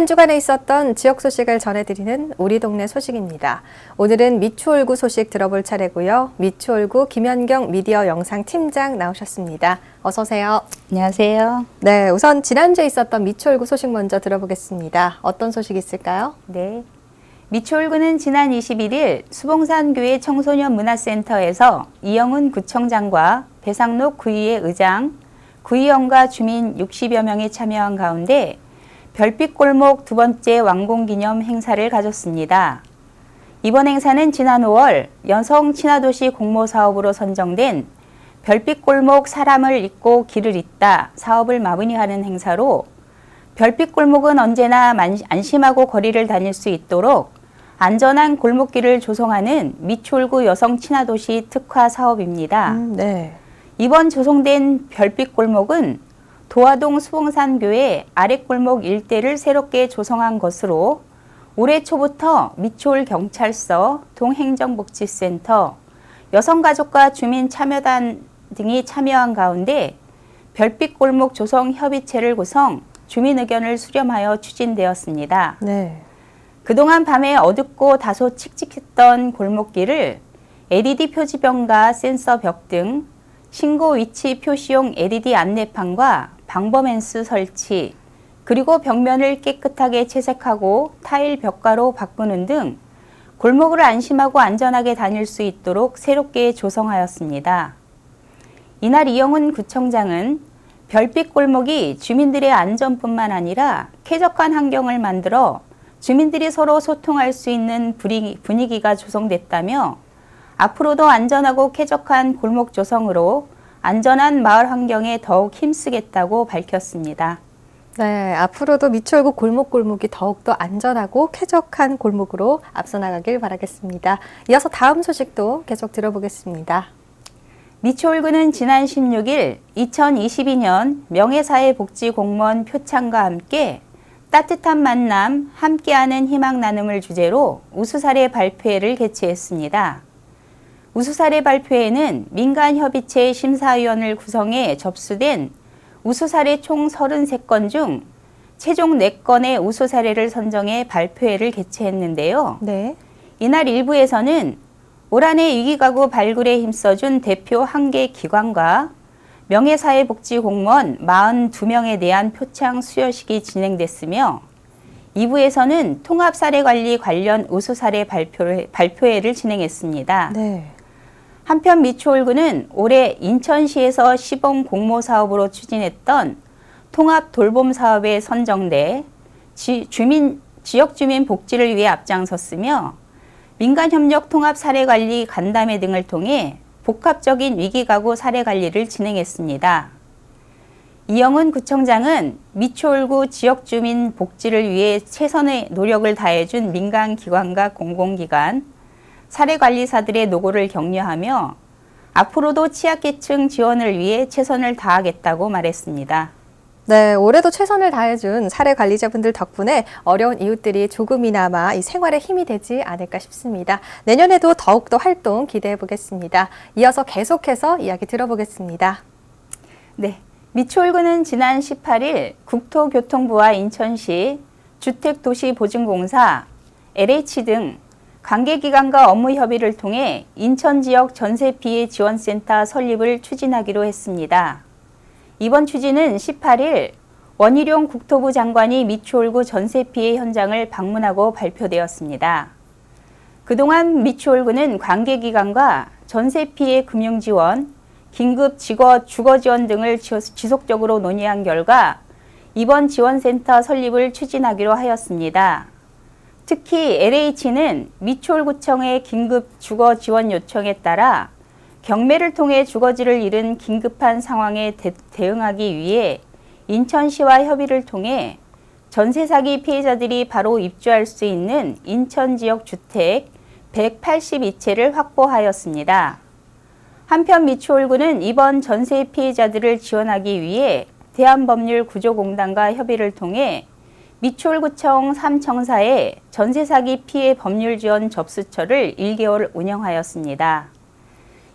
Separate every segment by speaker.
Speaker 1: 한 주간에 있었던 지역 소식을 전해드리는 우리 동네 소식입니다. 오늘은 미추홀구 소식 들어볼 차례고요. 미추홀구 김현경 미디어 영상 팀장 나오셨습니다. 어서 오세요.
Speaker 2: 안녕하세요.
Speaker 1: 네, 우선 지난주에 있었던 미추홀구 소식 먼저 들어보겠습니다. 어떤 소식 있을까요?
Speaker 2: 네. 미추홀구는 지난 21일 수봉산교회 청소년 문화센터에서 이영훈 구청장과 배상록 구의회 의장, 구의원과 주민 60여 명이 참여한 가운데 별빛골목 두 번째 완공기념 행사를 가졌습니다. 이번 행사는 지난 5월 여성 친화도시 공모 사업으로 선정된 별빛골목 사람을 잇고 길을 잇다 사업을 마무리하는 행사로 별빛골목은 언제나 만- 안심하고 거리를 다닐 수 있도록 안전한 골목길을 조성하는 미추홀구 여성 친화도시 특화 사업입니다.
Speaker 1: 음, 네.
Speaker 2: 이번 조성된 별빛골목은 도화동 수봉산교회 아랫골목 일대를 새롭게 조성한 것으로 올해 초부터 미추홀 경찰서, 동행정복지센터, 여성가족과 주민 참여단 등이 참여한 가운데 별빛골목 조성 협의체를 구성 주민 의견을 수렴하여 추진되었습니다.
Speaker 1: 네.
Speaker 2: 그동안 밤에 어둡고 다소 칙칙했던 골목길을 LED 표지병과 센서 벽 등 신고 위치 표시용 LED 안내판과 방범앤스 설치, 그리고 벽면을 깨끗하게 채색하고 타일 벽가로 바꾸는 등 골목을 안심하고 안전하게 다닐 수 있도록 새롭게 조성하였습니다. 이날 이영훈 구청장은 별빛 골목이 주민들의 안전뿐만 아니라 쾌적한 환경을 만들어 주민들이 서로 소통할 수 있는 분위기- 분위기가 조성됐다며 앞으로도 안전하고 쾌적한 골목 조성으로 안전한 마을 환경에 더욱 힘쓰겠다고 밝혔습니다.
Speaker 1: 네, 앞으로도 미추홀구 골목골목이 더욱더 안전하고 쾌적한 골목으로 앞서 나가길 바라겠습니다. 이어서 다음 소식도 계속 들어보겠습니다.
Speaker 2: 미추홀구는 지난 16일 2022년 명예사회복지공무원 표창과 함께 따뜻한 만남, 함께하는 희망 나눔을 주제로 우수사례 발표회를 개최했습니다. 우수사례 발표회는 민간협의체 심사위원을 구성해 접수된 우수사례 총 33건 중 최종 4건의 우수사례를 선정해 발표회를 개최했는데요.
Speaker 1: 네.
Speaker 2: 이날 일부에서는 올 한해 위기가구 발굴에 힘써준 대표 한 개 기관과 명예사회복지공무원 42명에 대한 표창 수여식이 진행됐으며 2부에서는 통합사례관리 관련 우수사례 발표를, 발표회를 진행했습니다.
Speaker 1: 네.
Speaker 2: 한편 미추홀구는 올해 인천시에서 시범 공모 사업으로 추진했던 통합 돌봄 사업에 선정돼 지, 주민, 지역 주민 복지를 위해 앞장섰으며 민간 협력 통합 사례 관리 간담회 등을 통해 복합적인 위기 가구 사례 관리를 진행했습니다. 이영은 구청장은 미추홀구 지역 주민 복지를 위해 최선의 노력을 다해준 민간 기관과 공공기관, 사례 관리사들의 노고를 격려하며 앞으로도 취약계층 지원을 위해 최선을 다하겠다고 말했습니다.
Speaker 1: 네, 올해도 최선을 다해준 사례 관리자분들 덕분에 어려운 이웃들이 조금이나마 이 생활에 힘이 되지 않을까 싶습니다. 내년에도 더욱더 활동 기대해 보겠습니다. 이어서 계속해서 이야기 들어보겠습니다.
Speaker 2: 네. 미추홀구는 지난 18일 국토교통부와 인천시 주택도시보증공사, LH 등 관계기관과 업무 협의를 통해 인천 지역 전세 피해 지원센터 설립을 추진하기로 했습니다. 이번 추진은 18일 원희룡 국토부 장관이 미추홀구 전세 피해 현장을 방문하고 발표되었습니다. 그동안 미추홀구는 관계기관과 전세 피해 금융 지원, 긴급 지거, 주거 지원 등을 지- 지속적으로 논의한 결과 이번 지원센터 설립을 추진하기로 하였습니다. 특히 LH는 미추홀구청의 긴급 주거 지원 요청에 따라 경매를 통해 주거지를 잃은 긴급한 상황에 대, 대응하기 위해 인천시와 협의를 통해 전세 사기 피해자들이 바로 입주할 수 있는 인천 지역 주택 182채를 확보하였습니다. 한편 미추홀구는 이번 전세 피해자들을 지원하기 위해 대한법률구조공단과 협의를 통해 미추홀구청 3청사에 전세 사기 피해 법률 지원 접수처를 1개월 운영하였습니다.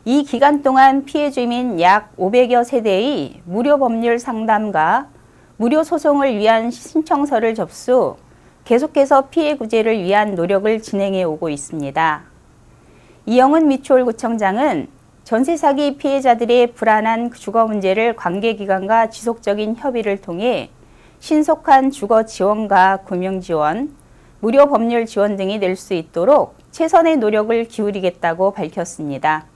Speaker 2: 이 기간 동안 피해 주민 약 500여 세대의 무료 법률 상담과 무료 소송을 위한 신청서를 접수, 계속해서 피해 구제를 위한 노력을 진행해 오고 있습니다. 이영은 미추홀구청장은 전세 사기 피해자들의 불안한 주거 문제를 관계기관과 지속적인 협의를 통해 신속한 주거 지원과 금융 지원, 무료 법률 지원 등이 될 수 있도록 최선의 노력을 기울이겠다고 밝혔습니다.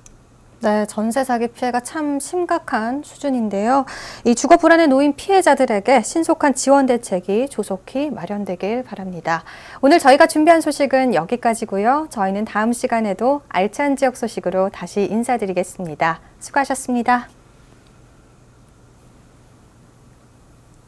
Speaker 1: 네, 전세 사기 피해가 참 심각한 수준인데요. 이 주거 불안에 놓인 피해자들에게 신속한 지원 대책이 조속히 마련되길 바랍니다. 오늘 저희가 준비한 소식은 여기까지고요. 저희는 다음 시간에도 알찬 지역 소식으로 다시 인사드리겠습니다. 수고하셨습니다.